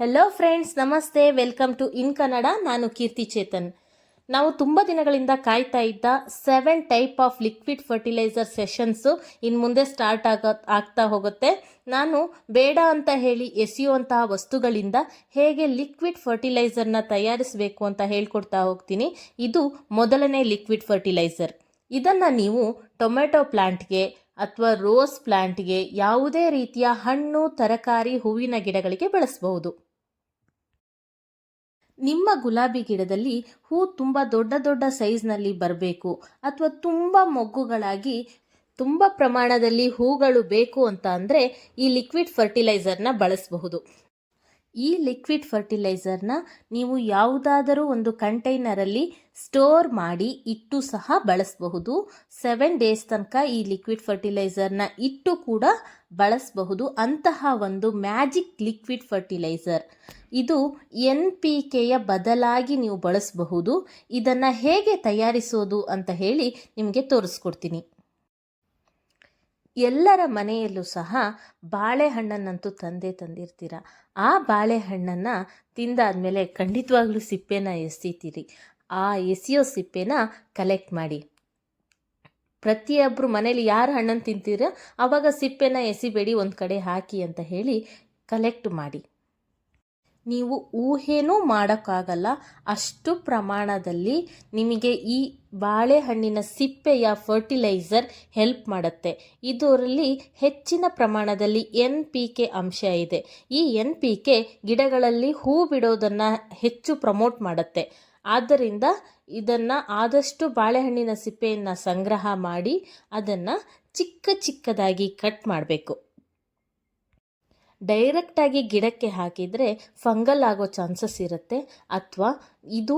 Hello friends ನಮಸ್ತೆ. Welcome to in Kannada ನಾನು ಕೀರ್ತಿ ಚೇತನ್. ನಾವು ತುಂಬ ದಿನಗಳಿಂದ ಕಾಯ್ತಾ ಇದ್ದ seven type of liquid fertilizer sessions ಇನ್ನು ಮುಂದೆ ಸ್ಟಾರ್ಟ್ ಆಗ, ಆಗ್ತಾ ಹೋಗುತ್ತೆ. ನಾನು ಬೇಡ ಅಂತ ಹೇಳಿ ಎಸೆಯುವಂತಹ ವಸ್ತುಗಳಿಂದ ಹೇಗೆ ಲಿಕ್ವಿಡ್ ಫರ್ಟಿಲೈಸರ್ನ ತಯಾರಿಸಬೇಕು ಅಂತ ಹೇಳ್ಕೊಡ್ತಾ ಹೋಗ್ತೀನಿ. ಇದು ಮೊದಲನೇ ಲಿಕ್ವಿಡ್ ಫರ್ಟಿಲೈಸರ್ ಇದನ್ನು ನೀವು ಟೊಮೆಟೊ ಪ್ಲಾಂಟ್ಗೆ ಅಥವಾ ರೋಸ್ ಪ್ಲಾಂಟ್ಗೆ ಯಾವುದೇ ರೀತಿಯ ಹಣ್ಣು, ತರಕಾರಿ, ಹೂವಿನ ಗಿಡಗಳಿಗೆ ಬಳಸಬಹುದು. ನಿಮ್ಮ ಗುಲಾಬಿ ಗಿಡದಲ್ಲಿ ಹೂ ತುಂಬ ದೊಡ್ಡ ದೊಡ್ಡ ಸೈಜ್ನಲ್ಲಿ ಬರಬೇಕು ಅಥವಾ ತುಂಬ ಮೊಗ್ಗುಗಳಾಗಿ ತುಂಬ ಪ್ರಮಾಣದಲ್ಲಿ ಹೂಗಳು ಬೇಕು ಅಂತ ಅಂದರೆ ಈ ಲಿಕ್ವಿಡ್ ಫರ್ಟಿಲೈಸರ್ನ ಬಳಸಬಹುದು. ಈ ಲಿಕ್ವಿಡ್ ಫರ್ಟಿಲೈಸರ್ನ ನೀವು ಯಾವುದಾದರೂ ಒಂದು ಕಂಟೈನರಲ್ಲಿ ಸ್ಟೋರ್ ಮಾಡಿ ಇಟ್ಟು ಸಹ ಬಳಸಬಹುದು. ಸೆವೆನ್ ಡೇಸ್ ತನಕ ಈ ಲಿಕ್ವಿಡ್ ಫರ್ಟಿಲೈಸರ್ನ ಇಟ್ಟು ಕೂಡ ಬಳಸಬಹುದು ಅಂತಹ ಒಂದು ಮ್ಯಾಜಿಕ್ ಲಿಕ್ವಿಡ್ ಫರ್ಟಿಲೈಸರ್. ಇದು ಎನ್ ಪಿ ಕೆಯ ಬದಲಾಗಿ ನೀವು ಬಳಸಬಹುದು. ಇದನ್ನು ಹೇಗೆ ತಯಾರಿಸೋದು ಅಂತ ಹೇಳಿ ನಿಮಗೆ ತೋರಿಸ್ಕೊಡ್ತೀನಿ. ಎಲ್ಲರ ಮನೆಯಲ್ಲೂ ಸಹ ಬಾಳೆಹಣ್ಣನ್ನಂತೂ ತಂದೆ ತಂದಿರ್ತೀರ. ಆ ಬಾಳೆಹಣ್ಣನ್ನು ತಿಂದಾದಮೇಲೆ ಖಂಡಿತವಾಗ್ಲೂ ಸಿಪ್ಪೆನ ಎಸಿತೀರಿ. ಆ ಎಸೆಯೋ ಸಿಪ್ಪೆನ ಕಲೆಕ್ಟ್ ಮಾಡಿ. ಪ್ರತಿಯೊಬ್ಬರು ಮನೇಲಿ ಯಾರು ಹಣ್ಣನ್ನು ತಿಂತೀರ ಆವಾಗ ಸಿಪ್ಪೆನ ಎಸಿಬೇಡಿ, ಒಂದು ಕಡೆ ಹಾಕಿ ಅಂತ ಹೇಳಿ ಕಲೆಕ್ಟ್ ಮಾಡಿ. ನೀವು ಊಹೆನೂ ಮಾಡೋಕ್ಕಾಗಲ್ಲ, ಅಷ್ಟು ಪ್ರಮಾಣದಲ್ಲಿ ನಿಮಗೆ ಈ ಬಾಳೆಹಣ್ಣಿನ ಸಿಪ್ಪೆಯ ಫರ್ಟಿಲೈಸರ್ ಹೆಲ್ಪ್ ಮಾಡುತ್ತೆ. ಇದರಲ್ಲಿ ಹೆಚ್ಚಿನ ಪ್ರಮಾಣದಲ್ಲಿ ಎನ್ ಪಿ ಕೆ ಅಂಶ ಇದೆ. ಈ ಎನ್ ಪಿ ಕೆ ಗಿಡಗಳಲ್ಲಿ ಹೂ ಬಿಡೋದನ್ನು ಹೆಚ್ಚು ಪ್ರಮೋಟ್ ಮಾಡುತ್ತೆ. ಆದ್ದರಿಂದ ಇದನ್ನು ಆದಷ್ಟು ಬಾಳೆಹಣ್ಣಿನ ಸಿಪ್ಪೆಯನ್ನು ಸಂಗ್ರಹ ಮಾಡಿ ಅದನ್ನು ಚಿಕ್ಕ ಚಿಕ್ಕದಾಗಿ ಕಟ್ ಮಾಡಬೇಕು. ಡೈರೆಕ್ಟಾಗಿ ಗಿಡಕ್ಕೆ ಹಾಕಿದರೆ ಫಂಗಲ್ ಆಗೋ ಚಾನ್ಸಸ್ ಇರುತ್ತೆ. ಅಥವಾ ಇದು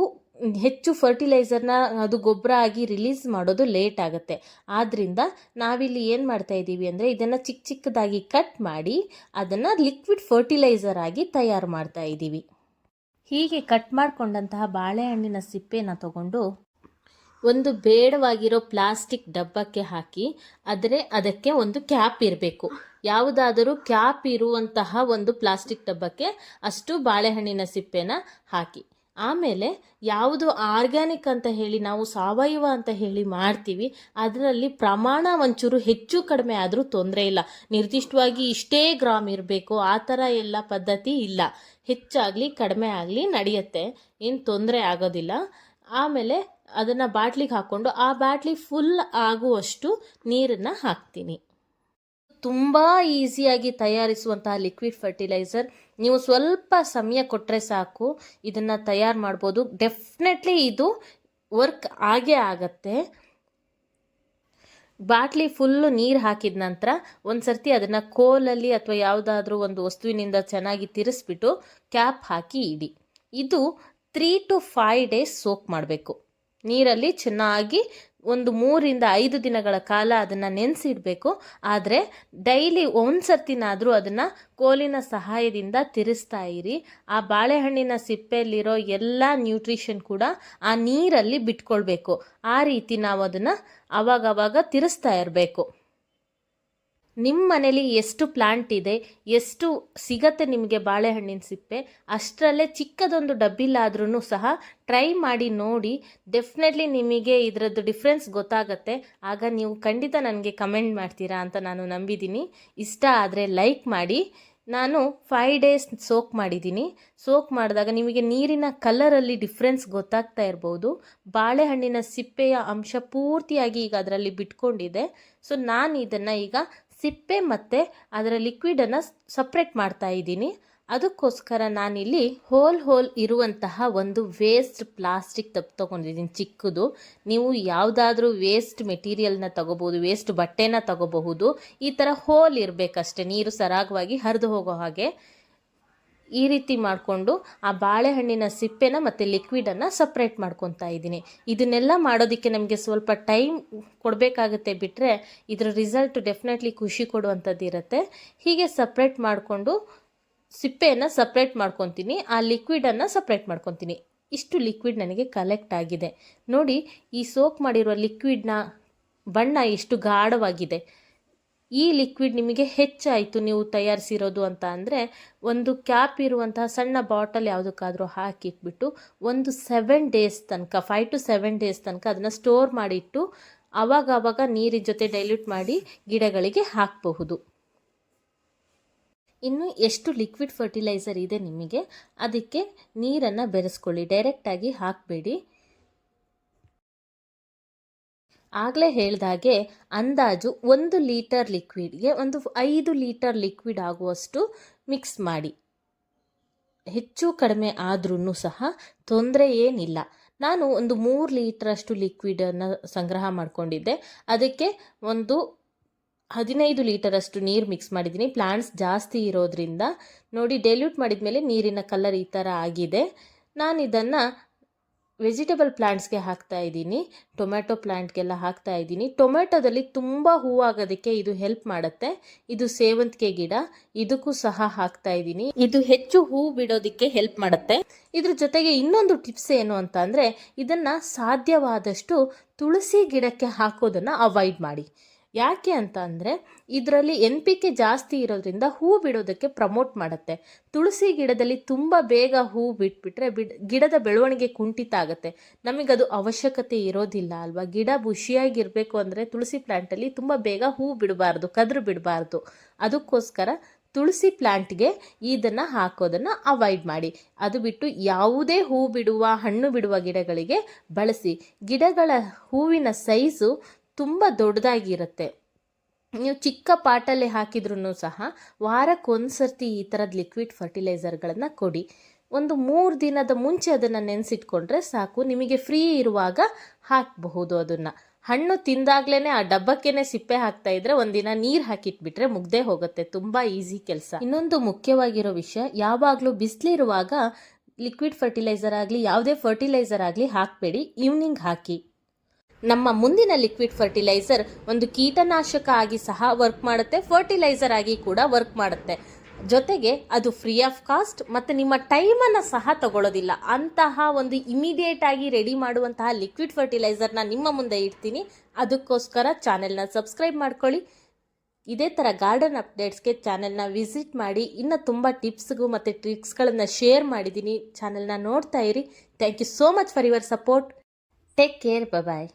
ಹೆಚ್ಚು ಫರ್ಟಿಲೈಸರ್ನ ಅದು ಗೊಬ್ಬರ ಆಗಿ ರಿಲೀಸ್ ಮಾಡೋದು ಲೇಟ್ ಆಗುತ್ತೆ. ಆದ್ದರಿಂದ ನಾವಿಲ್ಲಿ ಏನು ಮಾಡ್ತಾ ಇದ್ದೀವಿ ಅಂದರೆ ಇದನ್ನು ಚಿಕ್ಕ ಚಿಕ್ಕದಾಗಿ ಕಟ್ ಮಾಡಿ ಅದನ್ನು ಲಿಕ್ವಿಡ್ ಫರ್ಟಿಲೈಸರ್ ಆಗಿ ತಯಾರು ಮಾಡ್ತಾ ಇದ್ದೀವಿ. ಹೀಗೆ ಕಟ್ ಮಾಡಿಕೊಂಡಂತಹ ಬಾಳೆಹಣ್ಣಿನ ಸಿಪ್ಪೆನ ತಗೊಂಡು ಒಂದು ಬೇಡವಾಗಿರೋ ಪ್ಲಾಸ್ಟಿಕ್ ಡಬ್ಬಕ್ಕೆ ಹಾಕಿ ಆದರೆ ಅದಕ್ಕೆ ಒಂದು ಕ್ಯಾಪ್ ಇರಬೇಕು. ಯಾವುದಾದರೂ ಕ್ಯಾಪ್ ಇರುವಂತಹ ಒಂದು ಪ್ಲಾಸ್ಟಿಕ್ ಡಬ್ಬಕ್ಕೆ ಅಷ್ಟು ಬಾಳೆಹಣ್ಣಿನ ಸಿಪ್ಪೆನ ಹಾಕಿ. ಆಮೇಲೆ ಯಾವುದು ಆರ್ಗ್ಯಾನಿಕ್ ಅಂತ ಹೇಳಿ, ನಾವು ಸಾವಯವ ಅಂತ ಹೇಳಿ ಮಾಡ್ತೀವಿ, ಅದರಲ್ಲಿ ಪ್ರಮಾಣ ಒಂಚೂರು ಹೆಚ್ಚು ಕಡಿಮೆ ಆದರೂ ತೊಂದರೆ ಇಲ್ಲ. ನಿರ್ದಿಷ್ಟವಾಗಿ ಇಷ್ಟೇ ಗ್ರಾಮ್ ಇರಬೇಕು, ಆ ಥರ ಎಲ್ಲ ಪದ್ಧತಿ ಇಲ್ಲ. ಹೆಚ್ಚಾಗಲಿ, ಕಡಿಮೆ ಆಗಲಿ ನಡೆಯುತ್ತೆ. ಏನು ತೊಂದರೆ ಆಗೋದಿಲ್ಲ. ಆಮೇಲೆ ಅದನ್ನು ಬಾಟ್ಲಿಗೆ ಹಾಕ್ಕೊಂಡು ಆ ಬಾಟ್ಲಿ ಫುಲ್ ಆಗುವಷ್ಟು ನೀರನ್ನು ಹಾಕ್ತೀನಿ. ತುಂಬ ಈಸಿಯಾಗಿ ತಯಾರಿಸುವಂತಹ ಲಿಕ್ವಿಡ್ ಫರ್ಟಿಲೈಸರ್ ನೀವು ಸ್ವಲ್ಪ ಸಮಯ ಕೊಟ್ಟರೆ ಸಾಕು, ಇದನ್ನು ತಯಾರು ಮಾಡ್ಬೋದು. ಡೆಫಿನೆಟ್ಲಿ ಇದು ವರ್ಕ್ ಆಗೇ ಆಗತ್ತೆ. ಬಾಟ್ಲಿ ಫುಲ್ಲು ನೀರು ಹಾಕಿದ ನಂತರ ಒಂದು ಸರ್ತಿ ಅದನ್ನು ಕೋಲಲ್ಲಿ ಅಥವಾ ಯಾವುದಾದ್ರೂ ಒಂದು ವಸ್ತುವಿನಿಂದ ಚೆನ್ನಾಗಿ ತಿರ್ಸ್ಬಿಟ್ಟು ಕ್ಯಾಪ್ ಹಾಕಿ ಇಡಿ. ಇದು three to five days soak ಮಾಡಬೇಕು. ನೀರಲ್ಲಿ ಚೆನ್ನಾಗಿ ಒಂದು ಮೂರಿಂದ ಐದು ದಿನಗಳ ಕಾಲ ಅದನ್ನು ನೆನೆಸಿಡಬೇಕು. ಆದರೆ ಡೈಲಿ ಒಂದು ಸರ್ತಿನಾದರೂ ಅದನ್ನು ಕೋಲಿನ ಸಹಾಯದಿಂದ ತಿರುಸ್ತಾ ಇರಿ. ಆ ಬಾಳೆಹಣ್ಣಿನ ಸಿಪ್ಪೆಯಲ್ಲಿರೋ ಎಲ್ಲ ನ್ಯೂಟ್ರಿಷನ್ ಕೂಡ ಆ ನೀರಲ್ಲಿ ಬಿಟ್ಕೊಳ್ಬೇಕು. ಆ ರೀತಿ ನಾವು ಅದನ್ನು ಅವಾಗವಾಗ ತಿರುಸ್ತಾ ಇರಬೇಕು. ನಿಮ್ಮ ಮನೇಲಿ ಎಷ್ಟು ಪ್ಲಾಂಟ್ ಇದೆ, ಎಷ್ಟು ಸಿಗತ್ತೆ ನಿಮಗೆ ಬಾಳೆಹಣ್ಣಿನ ಸಿಪ್ಪೆ, ಅಷ್ಟರಲ್ಲೇ ಚಿಕ್ಕದೊಂದು ಡಬ್ಬಿಲಾದ್ರೂ ಸಹ ಟ್ರೈ ಮಾಡಿ ನೋಡಿ ಡೆಫಿನೆಟ್ಲಿ ನಿಮಗೆ ಇದರದ್ದು ಡಿಫ್ರೆನ್ಸ್ ಗೊತ್ತಾಗತ್ತೆ. ಆಗ ನೀವು ಖಂಡಿತ ನನಗೆ ಕಮೆಂಟ್ ಮಾಡ್ತೀರಾ ಅಂತ ನಾನು ನಂಬಿದ್ದೀನಿ ಇಷ್ಟ ಆದರೆ ಲೈಕ್ ಮಾಡಿ. ನಾನು ಫೈವ್ ಡೇಸ್ ಸೋಕ್ ಮಾಡಿದ್ದೀನಿ ಸೋಕ್ ಮಾಡಿದಾಗ ನಿಮಗೆ ನೀರಿನ ಕಲರಲ್ಲಿ ಡಿಫ್ರೆನ್ಸ್ ಗೊತ್ತಾಗ್ತಾ ಇರ್ಬೋದು. ಬಾಳೆಹಣ್ಣಿನ ಸಿಪ್ಪೆಯ ಅಂಶ ಪೂರ್ತಿಯಾಗಿ ಈಗ ಅದರಲ್ಲಿ ಬಿಟ್ಕೊಂಡಿದೆ. ಸೊ ನಾನು ಇದನ್ನು ಈಗ ಸಿಪ್ಪೆ ಮತ್ತು ಅದರ ಲಿಕ್ವಿಡನ್ನು ಸಪ್ರೇಟ್ ಮಾಡ್ತಾ ಇದ್ದೀನಿ. ಅದಕ್ಕೋಸ್ಕರ ನಾನಿಲ್ಲಿ ಹೋಲ್ ಹೋಲ್ ಇರುವಂತಹ ಒಂದು ವೇಸ್ಟ್ ಪ್ಲಾಸ್ಟಿಕ್ ತಪ್ಪು ತೊಗೊಂಡಿದ್ದೀನಿ ಚಿಕ್ಕದು. ನೀವು ಯಾವುದಾದ್ರೂ ವೇಸ್ಟ್ ಮೆಟೀರಿಯಲ್ನ ತಗೋಬೋದು ವೇಸ್ಟ್ ಬಟ್ಟೆನ ತಗೋಬಹುದು. ಈ ಥರ ಹೋಲ್ ಇರಬೇಕಷ್ಟೆ, ನೀರು ಸರಾಗವಾಗಿ ಹರಿದು ಹೋಗೋ ಹಾಗೆ. ಈ ರೀತಿ ಮಾಡಿಕೊಂಡು ಆ ಬಾಳೆಹಣ್ಣಿನ ಸಿಪ್ಪೆನ ಮತ್ತು ಲಿಕ್ವಿಡನ್ನು ಸಪ್ರೇಟ್ ಮಾಡ್ಕೊತಾ ಇದ್ದೀನಿ. ಇದನ್ನೆಲ್ಲ ಮಾಡೋದಕ್ಕೆ ನಮಗೆ ಸ್ವಲ್ಪ ಟೈಮ್ ಕೊಡಬೇಕಾಗುತ್ತೆ ಬಿಟ್ಟರೆ ಇದರ ರಿಸಲ್ಟ್ ಡೆಫಿನೆಟ್ಲಿ ಖುಷಿ ಕೊಡುವಂಥದ್ದು ಇರುತ್ತೆ. ಹೀಗೆ ಸಪ್ರೇಟ್ ಮಾಡಿಕೊಂಡು ಸಿಪ್ಪೆಯನ್ನು ಸಪ್ರೇಟ್ ಮಾಡ್ಕೊತೀನಿ, ಆ ಲಿಕ್ವಿಡನ್ನು ಸಪ್ರೇಟ್ ಮಾಡ್ಕೊತೀನಿ. ಇಷ್ಟು ಲಿಕ್ವಿಡ್ ನನಗೆ ಕಲೆಕ್ಟ್ ಆಗಿದೆ. ನೋಡಿ, ಈ ಸೋಕ್ ಮಾಡಿರುವ ಲಿಕ್ವಿಡ್ನ ಬಣ್ಣ ಎಷ್ಟು ಗಾಢವಾಗಿದೆ. ಈ ಲಿಕ್ವಿಡ್ ನಿಮಗೆ ಹೆಚ್ಚಾಯಿತು ನೀವು ತಯಾರಿಸಿರೋದು ಅಂತ ಅಂದರೆ ಒಂದು ಕ್ಯಾಪ್ ಇರುವಂತಹ ಸಣ್ಣ ಬಾಟಲ್ ಯಾವುದಕ್ಕಾದರೂ ಹಾಕಿಟ್ಬಿಟ್ಟು ಒಂದು ಸೆವೆನ್ ಡೇಸ್ ತನಕ ಫೈವ್ ಟು ಸೆವೆನ್ ಡೇಸ್ ತನಕ ಅದನ್ನು ಸ್ಟೋರ್ ಮಾಡಿಟ್ಟು ಆವಾಗ ಆವಾಗ ನೀರಿನ ಜೊತೆ ಡೈಲ್ಯೂಟ್ ಮಾಡಿ ಗಿಡಗಳಿಗೆ ಹಾಕಬಹುದು. ಇನ್ನು ಎಷ್ಟು ಲಿಕ್ವಿಡ್ ಫರ್ಟಿಲೈಸರ್ ಇದೆ ನಿಮಗೆ, ಅದಕ್ಕೆ ನೀರನ್ನು ಬೆರೆಸ್ಕೊಳ್ಳಿ ಡೈರೆಕ್ಟಾಗಿ ಹಾಕಬೇಡಿ. ಆಗಲೇ ಹೇಳಿದಾಗೆ ಅಂದಾಜು ಒಂದು ಲೀಟರ್ ಲಿಕ್ವಿಡ್ಗೆ ಒಂದು ಐದು ಲೀಟರ್ ಲಿಕ್ವಿಡ್ ಆಗುವಷ್ಟು ಮಿಕ್ಸ್ ಮಾಡಿ. ಹೆಚ್ಚು ಕಡಿಮೆ ಆದ್ರೂ ಸಹ ತೊಂದರೆ ಏನಿಲ್ಲ. ನಾನು ಒಂದು ಮೂರು ಲೀಟ್ರಷ್ಟು ಲಿಕ್ವಿಡನ್ನು ಸಂಗ್ರಹ ಮಾಡಿಕೊಂಡಿದ್ದೆ. ಅದಕ್ಕೆ ಒಂದು ಹದಿನೈದು ಲೀಟರಷ್ಟು ನೀರು ಮಿಕ್ಸ್ ಮಾಡಿದ್ದೀನಿ. ಪ್ಲಾಂಟ್ಸ್ ಜಾಸ್ತಿ ಇರೋದ್ರಿಂದ ನೋಡಿ ಡೆಲ್ಯೂಟ್ ಮಾಡಿದ ಮೇಲೆ ನೀರಿನ ಕಲರ್ ಈ ಥರ ಆಗಿದೆ. ನಾನು ಇದನ್ನು ವೆಜಿಟೇಬಲ್ ಪ್ಲ್ಯಾಂಟ್ಸ್ಗೆ ಹಾಕ್ತಾ ಇದ್ದೀನಿ, ಟೊಮ್ಯಾಟೊ ಪ್ಲ್ಯಾಂಟ್ಗೆಲ್ಲ ಹಾಕ್ತಾ ಇದ್ದೀನಿ. ಟೊಮೆಟೊದಲ್ಲಿ ತುಂಬ ಹೂವಾಗೋದಕ್ಕೆ ಇದು ಹೆಲ್ಪ್ ಮಾಡುತ್ತೆ. ಇದು ಸೇವಂತಿಗೆ ಗಿಡ, ಇದಕ್ಕೂ ಸಹ ಹಾಕ್ತಾ ಇದ್ದೀನಿ. ಇದು ಹೆಚ್ಚು ಹೂ ಬಿಡೋದಕ್ಕೆ ಹೆಲ್ಪ್ ಮಾಡುತ್ತೆ. ಇದ್ರ ಜೊತೆಗೆ ಇನ್ನೊಂದು ಟಿಪ್ಸ್ ಏನು ಅಂತ ಅಂದರೆ, ಇದನ್ನು ಸಾಧ್ಯವಾದಷ್ಟು ತುಳಸಿ ಗಿಡಕ್ಕೆ ಹಾಕೋದನ್ನು ಅವಾಯ್ಡ್ ಮಾಡಿ. ಯಾಕೆ ಅಂತ ಅಂದರೆ ಇದರಲ್ಲಿ ಎನ್ ಪಿ ಕೆ ಜಾಸ್ತಿ ಇರೋದ್ರಿಂದ ಹೂ ಬಿಡೋದಕ್ಕೆ ಪ್ರಮೋಟ್ ಮಾಡುತ್ತೆ. ತುಳಸಿ ಗಿಡದಲ್ಲಿ ತುಂಬ ಬೇಗ ಹೂ ಬಿಟ್ಬಿಟ್ರೆ ಬಿಡ್, ಗಿಡದ ಬೆಳವಣಿಗೆ ಕುಂಠಿತ ಆಗುತ್ತೆ. ನಮಗದು ಅವಶ್ಯಕತೆ ಇರೋದಿಲ್ಲ ಅಲ್ವಾ? ಗಿಡ ಬುಷಿಯಾಗಿರಬೇಕು ಅಂದರೆ ತುಳಸಿ ಪ್ಲ್ಯಾಂಟಲ್ಲಿ ತುಂಬ ಬೇಗ ಹೂ ಬಿಡಬಾರ್ದು, ಕದ್ರು ಬಿಡಬಾರ್ದು. ಅದಕ್ಕೋಸ್ಕರ ತುಳಸಿ ಪ್ಲ್ಯಾಂಟ್ಗೆ ಇದನ್ನು ಹಾಕೋದನ್ನು ಅವಾಯ್ಡ್ ಮಾಡಿ. ಅದು ಬಿಟ್ಟು ಯಾವುದೇ ಹೂ ಬಿಡುವ, ಹಣ್ಣು ಬಿಡುವ ಗಿಡಗಳಿಗೆ ಬಳಸಿ. ಗಿಡಗಳ ಹೂವಿನ ಸೈಜು ತುಂಬ ದೊಡ್ಡದಾಗಿರುತ್ತೆ. ನೀವು ಚಿಕ್ಕ ಪಾಟಲ್ಲಿ ಹಾಕಿದ್ರೂ ಸಹ ವಾರಕ್ಕೊಂದು ಸರ್ತಿ ಈ ಥರದ ಲಿಕ್ವಿಡ್ ಫರ್ಟಿಲೈಸರ್ಗಳನ್ನು ಕೊಡಿ. ಒಂದು ಮೂರು ದಿನದ ಮುಂಚೆ ಅದನ್ನು ನೆನೆಸಿಟ್ಕೊಂಡ್ರೆ ಸಾಕು. ನಿಮಗೆ ಫ್ರೀ ಇರುವಾಗ ಹಾಕಬಹುದು ಅದನ್ನು. ಹಣ್ಣು ತಿಂದಾಗ್ಲೇ ಆ ಡಬ್ಬಕ್ಕೇನೆ ಸಿಪ್ಪೆ ಹಾಕ್ತಾ ಇದ್ರೆ ಒಂದಿನ ನೀರು ಹಾಕಿಟ್ಬಿಟ್ರೆ ಮುಗ್ದೇ ಹೋಗುತ್ತೆ. ತುಂಬ ಈಸಿ ಕೆಲಸ. ಇನ್ನೊಂದು ಮುಖ್ಯವಾಗಿರೋ ವಿಷಯ, ಯಾವಾಗಲೂ ಬಿಸಿಲಿರುವಾಗ ಲಿಕ್ವಿಡ್ ಫರ್ಟಿಲೈಸರ್ ಆಗಲಿ, ಯಾವುದೇ ಫರ್ಟಿಲೈಸರ್ ಆಗಲಿ ಹಾಕಬೇಡಿ. ಈವ್ನಿಂಗ್ ಹಾಕಿ. ನಮ್ಮ ಮುಂದಿನ ಲಿಕ್ವಿಡ್ ಫರ್ಟಿಲೈಸರ್ ಒಂದು ಕೀಟನಾಶಕ ಆಗಿ ಸಹ ವರ್ಕ್ ಮಾಡುತ್ತೆ ಫರ್ಟಿಲೈಸರ್ ಆಗಿ ಕೂಡ ವರ್ಕ್ ಮಾಡುತ್ತೆ. ಜೊತೆಗೆ ಅದು ಫ್ರೀ ಆಫ್ ಕಾಸ್ಟ್ ಮತ್ತು ನಿಮ್ಮ ಟೈಮನ್ನು ಸಹ ತಗೊಳ್ಳೋದಿಲ್ಲ ಅಂತಹ ಒಂದು ಇಮಿಡಿಯೇಟ್ ಆಗಿ ರೆಡಿ ಮಾಡುವಂತಹ ಲಿಕ್ವಿಡ್ ಫರ್ಟಿಲೈಸರ್ನ ನಿಮ್ಮ ಮುಂದೆ ಇಡ್ತೀನಿ. ಅದಕ್ಕೋಸ್ಕರ ಚಾನೆಲ್ನ ಸಬ್ಸ್ಕ್ರೈಬ್ ಮಾಡ್ಕೊಳ್ಳಿ. ಇದೇ ಥರ ಗಾರ್ಡನ್ ಅಪ್ಡೇಟ್ಸ್ಗೆ ಚಾನೆಲ್ನ ವಿಸಿಟ್ ಮಾಡಿ. ಇನ್ನೂ ತುಂಬ ಟಿಪ್ಸ್ಗೂ ಮತ್ತು ಟ್ರಿಕ್ಸ್ಗಳನ್ನು ಶೇರ್ ಮಾಡಿದ್ದೀನಿ. ಚಾನೆಲ್ನ ನೋಡ್ತಾ ಇರಿ. Thank you so much for your support take care bye